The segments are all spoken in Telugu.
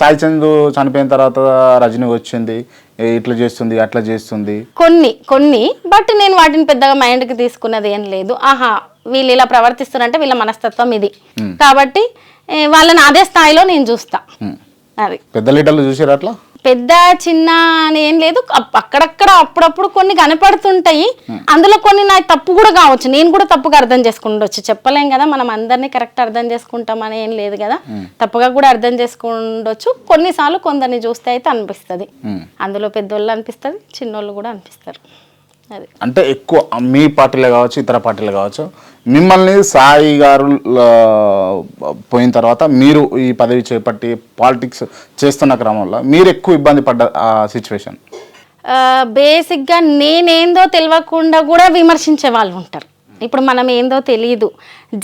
సాయి చందు చనిపోయిన తర్వాత రజనీ వచ్చింది ఇట్లా చేస్తుంది అట్లా చేస్తుంది. కొన్ని కొన్ని బట్ నేను వాటిని పెద్దగా మైండ్కి తీసుకున్నది ఏం లేదు. ఆహా వీళ్ళు ఇలా ప్రవర్తిస్తున్నారంటే వీళ్ళ మనస్తత్వం ఇది. కాబట్టి ఏ, వాళ్ళని అదే స్థాయిలో నేను చూస్తా. అది. పెద్ద లీటర్లు చూసారు అట్లా? పెద్ద చిన్న అని ఏం లేదు. అక్కడక్కడ అప్పుడప్పుడు కొన్ని కనపడుతుంటాయి. అందులో కొన్ని నాకు తప్పు కూడా కావచ్చు. నేను కూడా తప్పుగా అర్థం చేసుకుండొచ్చు. చెప్పలేం కదా మనం అందరినీ కరెక్ట్ అర్థం చేసుకుంటామని ఏం లేదు కదా. తప్పుగా కూడా అర్థం చేసుకుండొచ్చు. కొన్నిసార్లు కొందరిని చూస్తే అయితే అనిపిస్తుంది. ఉమ్. అందులో పెద్దోళ్ళు అనిపిస్తుంది చిన్నోళ్ళు కూడా అనిపిస్తారు. అది. అంటే ఎక్కువ మీ పార్టీలే కావచ్చు ఇతర పార్టీలే కావచ్చు మిమ్మల్ని సాయి గారు పోయిన తర్వాత మీరు ఈ పదవి చేపట్టి పాలిటిక్స్ చేస్తున్న క్రమంలో మీరు ఎక్కువ ఇబ్బంది పడ్డ సిచ్యువేషన్ బేసిక్గా నేనేందో తెలియకుండా కూడా విమర్శించే వాళ్ళు ఉంటారు. ఇప్పుడు మనం ఏందో తెలియదు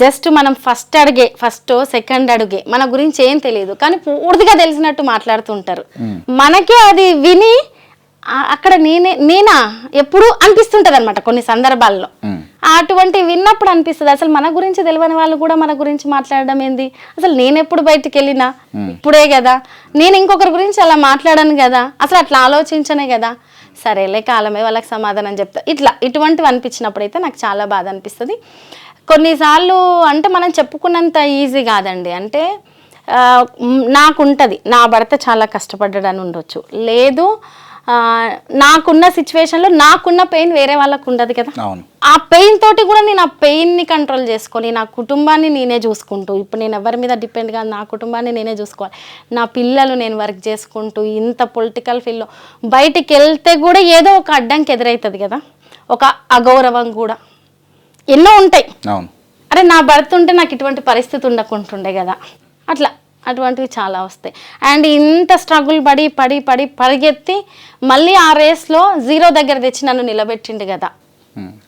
జస్ట్ మనం ఫస్ట్ అడుగే ఫస్ట్ సెకండ్ అడుగే. మన గురించి ఏం తెలియదు కానీ పూర్తిగా తెలిసినట్టు మాట్లాడుతుంటారు మనకి అది విని అక్కడ నేనే నేనా? ఎప్పుడు అనిపిస్తుంటది అనమాట కొన్ని సందర్భాల్లో. అటువంటి విన్నప్పుడు అనిపిస్తుంది. అసలు మన గురించి తెలియని వాళ్ళు కూడా మన గురించి మాట్లాడడం ఏంది? అసలు నేను ఎప్పుడు బయటికి వెళ్ళినా? ఇప్పుడే కదా. నేను ఇంకొకరి గురించి అలా మాట్లాడను కదా. అసలు అట్లా ఆలోచించనే కదా. సరేలే కాలమే వాళ్ళకి సమాధానం చెప్తా. ఇట్లా ఇటువంటివి అనిపించినప్పుడు అయితే నాకు చాలా బాధ అనిపిస్తుంది. కొన్నిసార్లు అంటే మనం చెప్పుకున్నంత ఈజీ కాదండి. అంటే నాకుంటది. నా భర్త చాలా కష్టపడ్డాడని ఉండొచ్చు. లేదు నాకున్న సిచ్యువేషన్లో నాకున్న పెయిన్ వేరే వాళ్ళకు ఉండదు కదా. ఆ పెయిన్ తోటి కూడా నేను ఆ పెయిన్ని కంట్రోల్ చేసుకొని నా కుటుంబాన్ని నేనే చూసుకుంటూ ఇప్పుడు నేను ఎవరి మీద డిపెండ్ కాదు నా కుటుంబాన్ని నేనే చూసుకోవాలి. నా పిల్లలు నేను వర్క్ చేసుకుంటూ ఇంత పొలిటికల్ ఫీల్డ్లో బయటికి వెళ్తే కూడా ఏదో ఒక అడ్డంకి ఎదురవుతుంది కదా. ఒక అగౌరవం కూడా. ఎన్నో ఉంటాయి. అరే నా భర్త ఉంటే నాకు ఇటువంటి పరిస్థితి ఉండకుంటుండే కదా. అట్లా అటువంటివి చాలా వస్తాయి. అండ్ ఇంత స్ట్రగుల్ పడి పడి పడి పరిగెత్తి మళ్ళీ ఆ రేస్లో జీరో దగ్గర తెచ్చి నన్ను నిలబెట్టిండు కదా.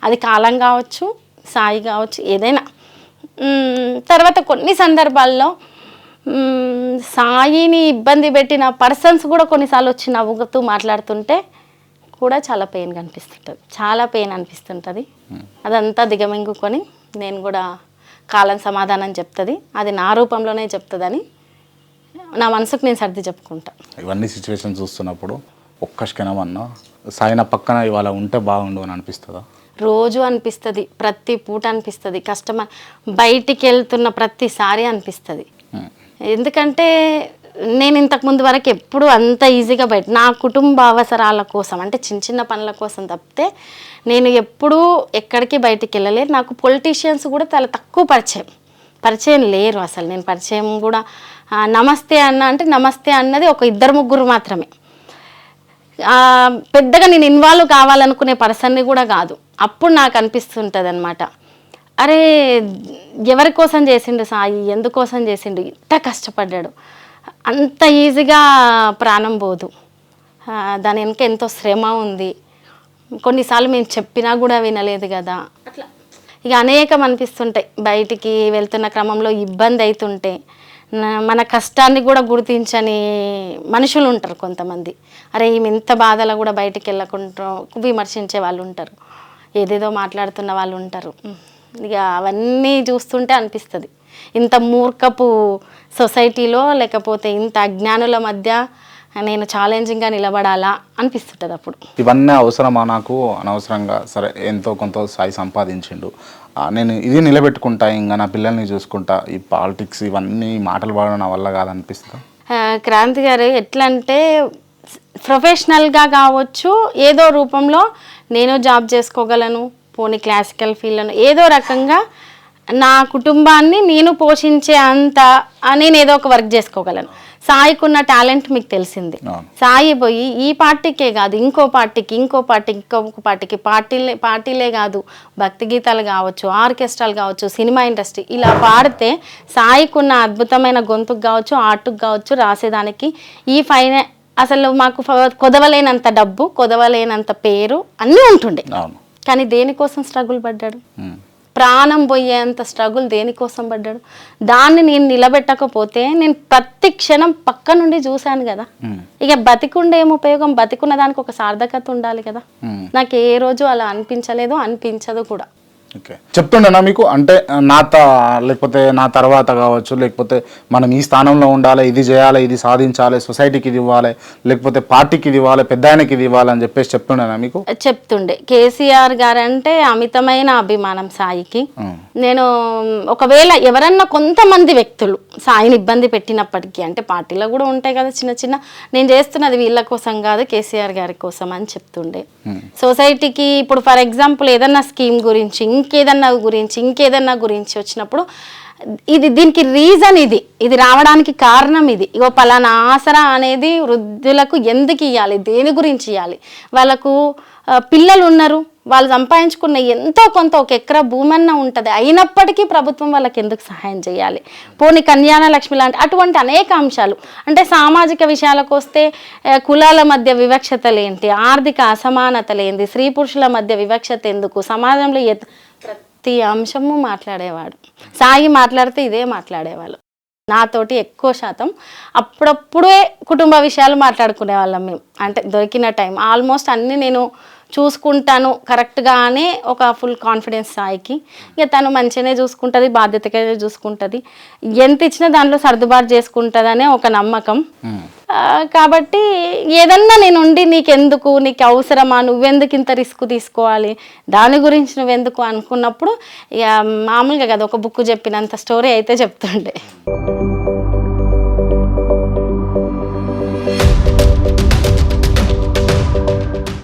అది కాలం కావచ్చు సాయి కావచ్చు ఏదైనా. తర్వాత కొన్ని సందర్భాల్లో సాయిని ఇబ్బంది పెట్టిన పర్సన్స్ కూడా కొన్నిసార్లు వచ్చి నవ్వుతూ మాట్లాడుతుంటే కూడా చాలా పెయిన్ కనిపిస్తుంటుంది. చాలా పెయిన్ అనిపిస్తుంటుంది. అదంతా దిగమింగుకొని నేను కూడా కాలం సమాధానం చెప్తుంది. అది నా రూపంలోనే చెప్తుందని నా మనసుకు నేను సర్ది చెప్పుకుంటా. ఇవన్నీ సిచ్యువేషన్ చూస్తున్నప్పుడు ఒక్క క్షణం అన్నా సాయి నా పక్కన ఇవాళ ఉంటే బాగుండు అని అనిపిస్తుందా? రోజు అనిపిస్తుంది ప్రతి పూట అనిపిస్తుంది కష్టమ బయటికి వెళ్తున్న ప్రతిసారి అనిపిస్తుంది. ఎందుకంటే నేను ఇంతకు ముందు వరకు ఎప్పుడు అంత ఈజీగా బయట నా కుటుంబ అవసరాల కోసం అంటే చిన్న చిన్న పనుల కోసం తప్పితే నేను ఎప్పుడూ ఎక్కడికి బయటికి వెళ్ళలేదు. నాకు పొలిటీషియన్స్ కూడా చాలా తక్కువ పరిచయం. పరిచయం లేరు అసలు. నేను పరిచయం కూడా నమస్తే అన్న అంటే నమస్తే అన్నది ఒక ఇద్దరు ముగ్గురు మాత్రమే. పెద్దగా నేను ఇన్వాల్వ్ కావాలనుకునే పర్సన్ని కూడా కాదు. అప్పుడు నాకు అనిపిస్తుంటుంది అనమాట అరే ఎవరి కోసం చేసిండు సాయి? ఎందుకోసం చేసిండు? ఇంత కష్టపడ్డాడు. అంత ఈజీగా ప్రాణం పోదు. దాని వెనుక ఎంతో శ్రమ ఉంది. కొన్నిసార్లు మేము చెప్పినా కూడా వినలేదు కదా. అట్లా. ఇక అనేకం అనిపిస్తుంటాయి. బయటికి వెళ్తున్న క్రమంలో ఇబ్బంది అవుతుంటే మన కష్టాన్ని కూడా గుర్తించని మనుషులు ఉంటారు కొంతమంది. అరే ఈమె ఇంత బాధలో కూడా బయటికి వెళ్ళకుండా విమర్శించే వాళ్ళు ఉంటారు. ఏదేదో మాట్లాడుతున్న వాళ్ళు ఉంటారు. ఇక అవన్నీ చూస్తుంటే అనిపిస్తుంది. ఇంత మూర్ఖపు సొసైటీలో లేకపోతే ఇంత అజ్ఞానుల మధ్య నేను ఛాలెంజింగ్గా నిలబడాలా అనిపిస్తుంటుంది అప్పుడు. ఇవన్నీ అవసరమా నాకు? అనవసరంగా సరే ఎంతో కొంత సాయి సంపాదించిండు. నేను ఇది నిలబెట్టుకుంటా ఇంకా నా పిల్లల్ని చూసుకుంటా ఈ పాలిటిక్స్ ఇవన్నీ మాటలు పడడం నా వల్ల కాదనిపిస్తుందా? ఆ, క్రాంతి గారు ఎట్లా అంటే ప్రొఫెషనల్గా కావచ్చు ఏదో రూపంలో నేను జాబ్ చేసుకోగలను పోనీ క్లాసికల్ ఫీల్డ్లను ఏదో రకంగా నా కుటుంబాన్ని నేను పోషించే అంత నేను ఏదో ఒక వర్క్ చేసుకోగలను. సాయికున్న టాలెంట్ మీకు తెలిసింది. సాయి పోయి ఈ పార్టీకే కాదు ఇంకో పార్టీకి ఇంకో పార్టీకి ఇంకొక పార్టీకి పార్టీలే పార్టీలే కాదు. భక్తి గీతాలు కావచ్చు ఆర్కెస్ట్రాలు కావచ్చు సినిమా ఇండస్ట్రీ ఇలా పాడితే సాయికున్న అద్భుతమైన గొంతుకు కావచ్చు ఆర్టుకు కావచ్చు రాసేదానికి ఈ ఫైన అసలు మాకు కొదవలేనంత డబ్బు కొదవలేనంత పేరు అన్నీ ఉంటుండే. కానీ దేనికోసం స్ట్రగుల్ పడ్డాడు. ప్రాణం పోయేంత స్ట్రగుల్ దేనికోసం పడ్డాడు? దాన్ని నేను నిలబెట్టకపోతే నేను ప్రతి క్షణం పక్క నుండి చూశాను కదా. ఇక బతికుండే ఏం ఉపయోగం? బతికున్న దానికి ఒక సార్థకత ఉండాలి కదా. నాకు ఏ రోజు అలా అనిపించలేదు అనిపించదు కూడా. ఓకే చెప్తుండేనా మీకు? అంటే నా త లేకపోతే నా తర్వాత కావచ్చు లేకపోతే మనం ఈ స్థానంలో ఉండాలి ఇది చేయాలి ఇది సాధించాలి సొసైటీకి ఇది ఇవ్వాలి లేకపోతే పార్టీకి ఇది ఇవ్వాలి పెద్ద ఆయనకి ఇది ఇవ్వాలి అని చెప్పేసి చెప్తుండేనా మీకు? చెప్తుండే. కేసీఆర్ గారంటే అమితమైన అభిమానం సాయికి. నేను ఒకవేళ ఎవరన్నా కొంతమంది వ్యక్తులు సాయిని ఇబ్బంది పెట్టినప్పటికీ అంటే పార్టీలో కూడా ఉంటాయి కదా చిన్న చిన్న నేను చేస్తున్నది వీళ్ళ కోసం కాదు కేసీఆర్ గారి కోసం అని చెప్తుండే. సొసైటీకి ఇప్పుడు ఫర్ ఎగ్జాంపుల్ ఏదన్నా స్కీమ్ గురించి ఇంకేదన్నా గురించి ఇంకేదన్నా గురించి వచ్చినప్పుడు ఇది దీనికి రీజన్ ఇది. ఇది రావడానికి కారణం ఇది. ఇగో పలానా ఆసరా అనేది వృద్ధులకు ఎందుకు ఇవ్వాలి దేని గురించి ఇవ్వాలి వాళ్ళకు పిల్లలు ఉన్నారు వాళ్ళు సంపాదించుకున్న ఎంతో కొంత ఒక ఎకరా భూమి అన్న ఉంటుంది. అయినప్పటికీ ప్రభుత్వం వాళ్ళకి ఎందుకు సహాయం చేయాలి? పోనీ కళ్యాణ లక్ష్మి లాంటి అటువంటి అనేక అంశాలు. అంటే సామాజిక విషయాలకు వస్తే కులాల మధ్య వివక్షతలేంటి ఆర్థిక అసమానతలేంది స్త్రీ పురుషుల మధ్య వివక్షత ఎందుకు? సమాజంలో ఎత్- ప్రతి అంశము మాట్లాడేవాడు. సాయి మాట్లాడితే ఇదే మాట్లాడేవాళ్ళు. నాతోటి ఎక్కువ శాతం అప్పుడప్పుడే కుటుంబ విషయాలు మాట్లాడుకునే వాళ్ళం మేము. అంటే దొరికిన టైం. ఆల్మోస్ట్ అన్నీ నేను చూసుకుంటాను కరెక్ట్గా అనే ఒక ఫుల్ కాన్ఫిడెన్స్ సాయికి. ఇక తను మంచిగానే చూసుకుంటుంది బాధ్యతగా చూసుకుంటుంది. ఎంత ఇచ్చినా దాంట్లో సర్దుబాటు చేసుకుంటుందనే ఒక నమ్మకం. కాబట్టి ఏదన్నా నేను ఉండి నీకెందుకు నీకు అవసరమా నువ్వెందుకు ఇంత రిస్క్ తీసుకోవాలి? దాని గురించి నువ్వెందుకు అనుకున్నప్పుడు ఇక మామూలుగా కదా ఒక బుక్ చెప్పినంత స్టోరీ అయితే చెప్తుండే.